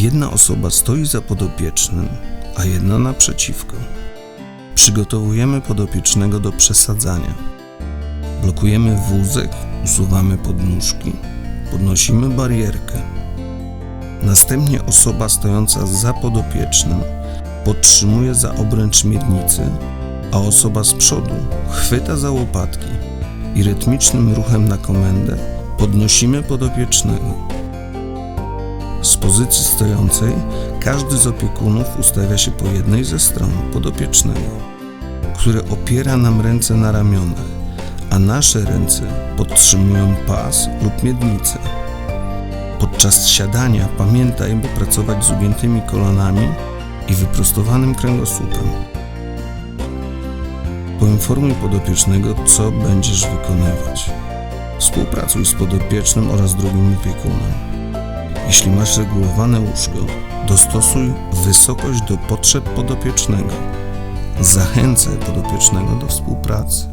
Jedna osoba stoi za podopiecznym, a jedna naprzeciwko. Przygotowujemy podopiecznego do przesadzania. Blokujemy wózek, usuwamy podnóżki, podnosimy barierkę. Następnie osoba stojąca za podopiecznym podtrzymuje za obręcz miednicy, a osoba z przodu chwyta za łopatki i rytmicznym ruchem na komendę podnosimy podopiecznego. Z pozycji stojącej każdy z opiekunów ustawia się po jednej ze stron podopiecznego, który opiera nam ręce na ramionach, a nasze ręce podtrzymują pas lub miednicę. Podczas siadania pamiętaj, by pracować z ugiętymi kolanami i wyprostowanym kręgosłupem. Poinformuj podopiecznego, co będziesz wykonywać. Współpracuj z podopiecznym oraz drugim opiekunem. Jeśli masz regulowane łóżko, dostosuj wysokość do potrzeb podopiecznego. Zachęcaj podopiecznego do współpracy.